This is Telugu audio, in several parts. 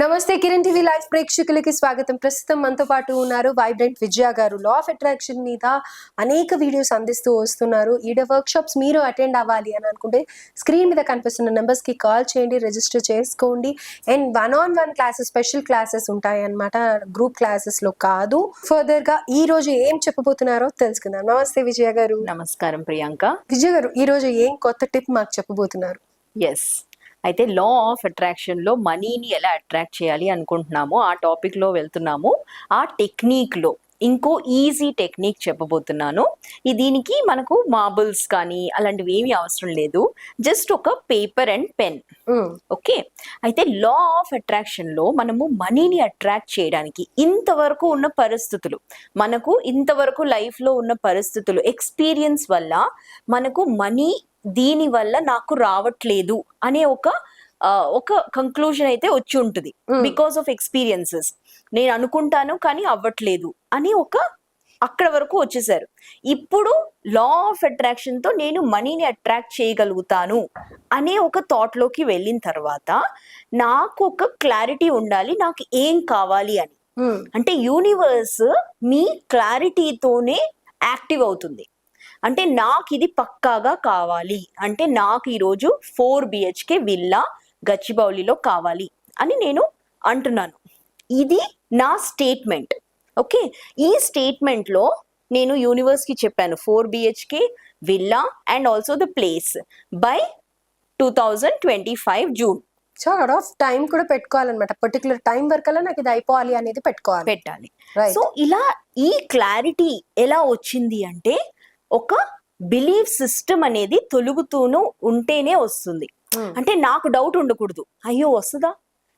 నమస్తే కిరణ్ టీవీ లైవ్ ప్రేక్షకులకి స్వాగతం. ప్రస్తుతం మనతో పాటు ఉన్నారు వైబ్రెంట్ విజయ గారు లా ఆఫ్ అట్రాక్షన్ మీద అనేక వీడియోస్ అందిస్తూ వస్తున్నారు. ఈడ వర్క్ షాప్స్ మీరు అటెండ్ అవ్వాలి అని అనుకుంటే స్క్రీన్ మీద కనిపిస్తున్న numbers కి కాల్ చేయండి రిజిస్టర్ చేసుకోండి. And one on one classes special classes ఉంటాయి అన్నమాట గ్రూప్ క్లాసెస్లో కాదు. ఫర్దర్గా ఈ రోజు ఏం చెప్పబోతున్నారో తెలుసుకుందాం. నమస్తే విజయ గారు. నమస్కారం ప్రియాంక. విజయ గారు ఈ రోజు ఏం కొత్త టిప్ మాకు చెప్పబోతున్నారు? ఎస్ అయితే లా ఆఫ్ అట్రాక్షన్లో మనీని ఎలా అట్రాక్ట్ చేయాలి అనుకుంటున్నామో ఆ టాపిక్లో వెళ్తున్నాము. ఆ టెక్నిక్లో ఇంకో ఈజీ టెక్నిక్ చెప్పబోతున్నాను. ఈ దీనికి మనకు మార్బుల్స్ కానీ అలాంటివి ఏమీ అవసరం లేదు. జస్ట్ ఒక పేపర్ అండ్ పెన్. ఓకే? అయితే లా ఆఫ్ అట్రాక్షన్లో మనము మనీని అట్రాక్ట్ చేయడానికి ఇంతవరకు ఉన్న పరిస్థితులు మనకు ఇంతవరకు లైఫ్లో ఉన్న పరిస్థితులు ఎక్స్పీరియన్స్ వల్ల మనకు మనీ దీని వల్ల నాకు రావట్లేదు అనే ఒక ఒక కంక్లూజన్ అయితే వచ్చి ఉంటుంది. బికాస్ ఆఫ్ ఎక్స్పీరియన్సెస్ నేను అనుకుంటాను కానీ అవ్వట్లేదు అని ఒక అక్కడ వరకు వచ్చేసారు. ఇప్పుడు లా ఆఫ్ అట్రాక్షన్తో నేను మనీని అట్రాక్ట్ చేయగలుగుతాను అనే ఒక థాట్లోకి వెళ్ళిన తర్వాత నాకు ఒక క్లారిటీ ఉండాలి నాకు ఏం కావాలి అని. మ్మ్. అంటే యూనివర్స్ మీ క్లారిటీతోనే యాక్టివ్ అవుతుంది. అంటే నాకు ఇది పక్కాగా కావాలి. అంటే నాకు ఈరోజు ఫోర్ బిహెచ్కే విల్లా గచ్చిబౌలిలో కావాలి అని నేను అంటున్నాను. ఇది నా స్టేట్మెంట్. ఓకే? ఈ స్టేట్మెంట్లో నేను యూనివర్స్కి చెప్పాను four BHK villa and also the place by two thousand twenty five June. చాలా ఆఫ్ టైం కూడా పెట్టుకోవాలన్నమాట. పర్టికులర్ టైం వరకల్లా నాకు ఇది అయిపోవాలి అనేది పెట్టుకోవాలి. పెట్టాలి. సో ఇలా ఈ క్లారిటీ ఎలా వచ్చింది అంటే ఒక బిలీఫ్ సిస్టమ్ అనేది తొలుగుతూను ఉంటేనే వస్తుంది. అంటే నాకు డౌట్ ఉండకూడదు. అయ్యో వస్తుందా?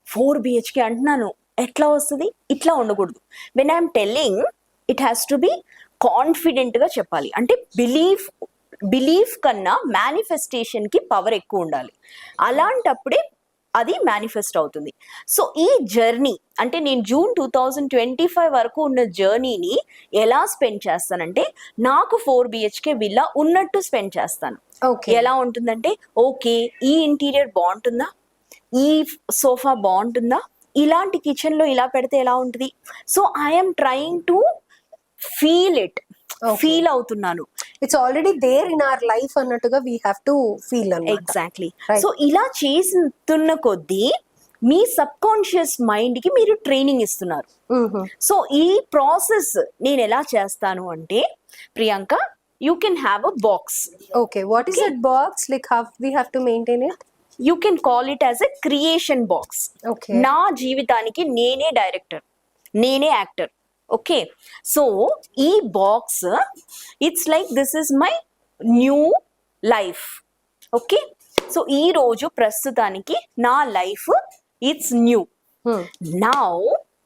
ఫోర్ బిహెచ్కే అంటున్నాను. ఎట్లా వస్తుంది? ఇట్లా ఉండకూడదు. When I'm telling it has to be కాన్ఫిడెంట్గా చెప్పాలి. అంటే బిలీఫ్ బిలీఫ్ కన్నా మేనిఫెస్టేషన్కి పవర్ ఎక్కువ ఉండాలి. అలాంటప్పుడే అది మేనిఫెస్ట్ అవుతుంది. సో ఈ జర్నీ అంటే నేను June two thousand twenty five వరకు ఉన్న జర్నీని ఎలా స్పెండ్ చేస్తానంటే నాకు ఫోర్ బిహెచ్కే విల్లా ఉన్నట్టు స్పెండ్ చేస్తాను. ఓకే ఎలా ఉంటుందంటే ఓకే ఈ ఇంటీరియర్ బాగుంటుందా? ఈ సోఫా బాగుంటుందా? ఇలాంటి కిచెన్లో ఇలా పెడితే ఎలా ఉంటుంది? So I'm trying to feel it. Feel అవుతున్నాను. It's already there in our life అన్నట్టుగా we have to feel exactly. So ఇలా చేస్తున్న కొద్దీ మీ సబ్ కాన్షియస్ మైండ్కి మీరు ట్రైనింగ్ ఇస్తున్నారు. సో ఈ ప్రాసెస్ నేను ఎలా చేస్తాను అంటే Priyanka you can have a box okay what is that box like how we have to maintain it you can call it as a creation box okay నా జీవితానికి నేనే డైరెక్టర్ నేనే యాక్టర్ ఓకే సో ఈ box it's like this is my new life okay so ఈ రోజు ప్రస్తుతానికి నా life it's new Hmm. Now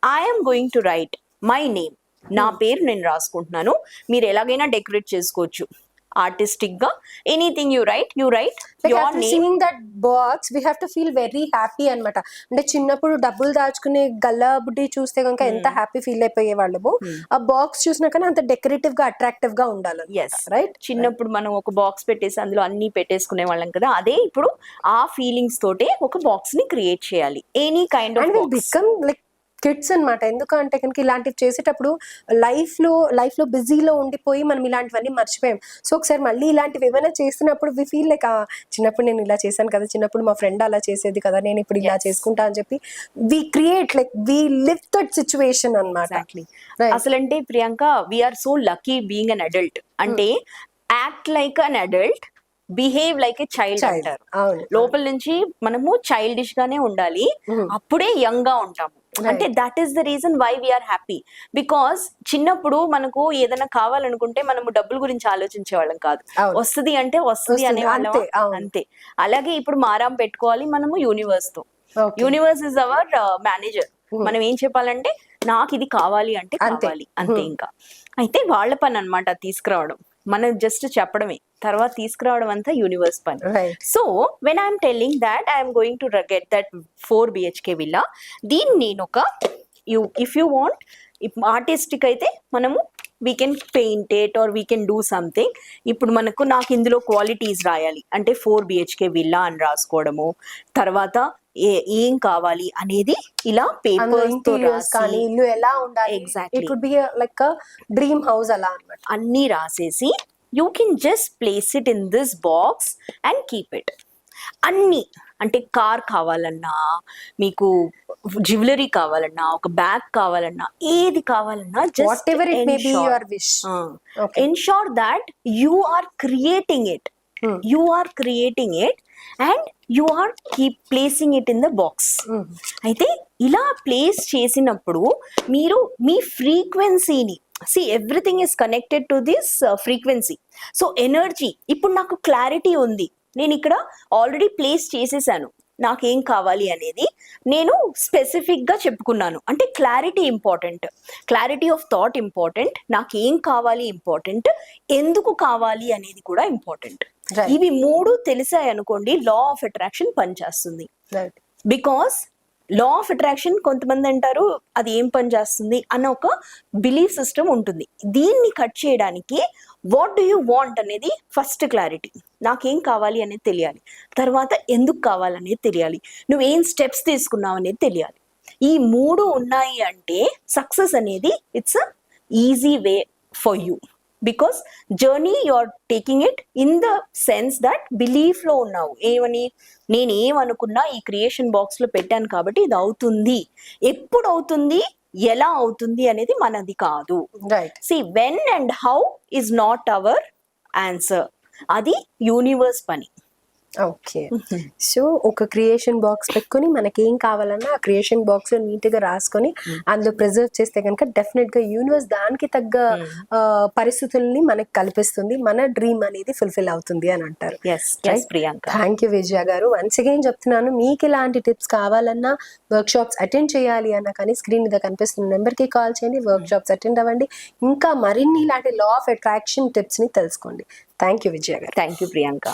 I'm going to write my name నా పేరు నేను రాసుకుంటున్నాను. మీరు ఎలాగైనా డెకరేట్ చేసుకోవచ్చు. ఆర్టిస్టిక్గా. Anything you write you write that box we have to feel very happy అన్నమాట. అంటే చిన్నప్పుడు డబ్బులు దాచుకునే గల్లా బుడ్డి చూస్తే కనుక ఎంత హ్యాపీ ఫీల్ అయిపోయే వాళ్ళము. Hmm. ఆ బాక్స్ చూసినాకనే అంత డెకరేటివ్గా అట్రాక్టివ్గా ఉండాలి ఎస్ రైట్ చిన్నప్పుడు మనం ఒక బాక్స్ పెట్టేసి అందులో అన్ని పెట్టేసుకునే వాళ్ళం కదా అదే ఇప్పుడు ఆ ఫీలింగ్స్ తోటే ఒక బాక్స్ని క్రియేట్ చేయాలి. Any kind of become like kids అన్నమాట. ఎందుకంటే కనుక ఇలాంటివి చేసేటప్పుడు లైఫ్లో లైఫ్లో బిజీలో ఉండిపోయి మనం ఇలాంటివన్నీ మర్చిపోయాం. సో ఒకసారి మళ్ళీ ఇలాంటివి ఏమైనా చేస్తున్నప్పుడు వి ఫీల్ లైక్ చిన్నప్పుడు నేను ఇలా చేశాను కదా చిన్నప్పుడు మా ఫ్రెండ్ అలా చేసేది కదా నేను ఇప్పుడు ఇలా. చేసుకుంటా అని చెప్పి we create like we live that situation Right. అసలంటే Priyanka we are so lucky being an adult అంటే act like an adult behave like a child అంటారు. లోపల నుంచి మనము చైల్డిష్ గానే ఉండాలి. Mhm. అప్పుడే యంగ్గా ఉంటాము. అంటే that is the reason why we are happy because చిన్నప్పుడు మనకు ఏదైనా కావాలనుకుంటే మనము డబ్బుల గురించి ఆలోచించే వాళ్ళం కాదు. వస్తుంది అంటే వస్తుంది అనే వాళ్ళం. అంతే, అలాగే ఇప్పుడు మారాం పెట్టుకోవాలి మనము యూనివర్స్తో. Universe is our manager. మనం ఏం చెప్పాలంటే నాకు ఇది కావాలి అంటే. కావాలి. అంతే Hmm. ఇంకా. అయితే వాళ్ళ పని అన్నమాట తీసుకురావడం. మనం జస్ట్ చెప్పడమే. తర్వాత తీసుకురావడం అంతా యూనివర్స్ పని. So when I'm telling that I'm going to get that four BHK villa దీన్ని నేను ఒక you if you want artistic అయితే మనము we can paint it or we can do something ఇప్పుడు మనకు నాకు ఇందులో క్వాలిటీస్ రాయాలి. అంటే ఫోర్ బిహెచ్కే విల్లా అని రాసుకోవడము. తర్వాత ఏ- ఏం కావాలి అనేది ఇలా అందులో పేపర్ ఇంటీరియర్స్ కానీ ఇల్లు ఎలా ఉండాలి? Exactly. It would be like dream house అలా అన్నమాట. అన్నీ రాసేసి you can just place it in this box and keep it అన్నీ అంటే కార్ కావాలన్నా మీకు జ్యువెలరీ కావాలన్నా ఒక బ్యాగ్ కావాలన్నా ఏది కావాలన్నా whatever it may be your wish. Ensure that you are creating it. You are creating it and you are keep placing it in the box. అయితే ఇలా ప్లేస్ చేసినప్పుడు మీరు మీ ఫ్రీక్వెన్సీని see everything is connected to this frequency so energy ఇప్పుడు నాకు క్లారిటీ ఉంది. నేను ఇక్కడ ఆల్రెడీ ప్లేస్ చేసేసాను. నాకేం కావాలి అనేది నేను స్పెసిఫిక్గా చెప్పుకున్నాను. అంటే clarity important clarity of thought important నాకేం కావాలి ఇంపార్టెంట్ ఎందుకు కావాలి అనేది కూడా ఇంపార్టెంట్. ఇవి మూడు తెలిసాయి అనుకోండి లా ఆఫ్ అట్రాక్షన్ పనిచేస్తుంది. బికాస్ లా ఆఫ్ అట్రాక్షన్ కొంతమంది అంటారు అది ఏం పని చేస్తుంది అన్న ఒక బిలీఫ్ సిస్టమ్ ఉంటుంది. దీన్ని కట్ చేయడానికి వాట్ డూ యూ వాంట్ అనేది ఫస్ట్ క్లారిటీ నాకేం కావాలి అనేది తెలియాలి. తర్వాత ఎందుకు కావాలనేది తెలియాలి. నువ్వు ఏం స్టెప్స్ తీసుకున్నావు అనేది తెలియాలి. ఈ మూడు ఉన్నాయి అంటే సక్సెస్ అనేది it's a easy way for you because journey you are taking it in the sense that బిలీఫ్లో ఉన్నావు. ఏమని? నేను ఏమనుకున్నా ఈ క్రియేషన్ బాక్స్లో పెట్టాను కాబట్టి ఇది అవుతుంది. ఎప్పుడు అవుతుంది? ఎలా అవుతుంది అనేది మనది కాదు. Right see when and how is not our answer అది యూనివర్స్ పని. ఓకే. సో ఒక క్రియేషన్ బాక్స్ పెట్టుకొని మనకి ఏం కావాలన్నా ఆ క్రియేషన్ బాక్స్లో నీట్గా రాసుకొని అందులో ప్రిజర్వ్ చేస్తే కనుక డెఫినెట్గా యూనివర్స్ దానికి తగ్గ పరిస్థితుల్ని మనకి కల్పిస్తుంది. మన డ్రీమ్ అనేది ఫుల్ఫిల్ అవుతుంది అని అంటారు. థ్యాంక్ యూ విజయ గారు. వన్స్ అగైన్ చెప్తున్నాను మీకు ఇలాంటి టిప్స్ కావాలన్నా వర్క్ షాప్స్ అటెండ్ చేయాలి అన్నా కానీ స్క్రీన్ మీద కనిపిస్తున్న నెంబర్కి కాల్ చేయండి వర్క్ షాప్స్ అటెండ్ అవ్వండి. ఇంకా మరిన్ని ఇలాంటి లా ఆఫ్ అట్రాక్షన్ టిప్స్ని తెలుసుకోండి. Thank you Vijaya garu. Thank you Priyanka.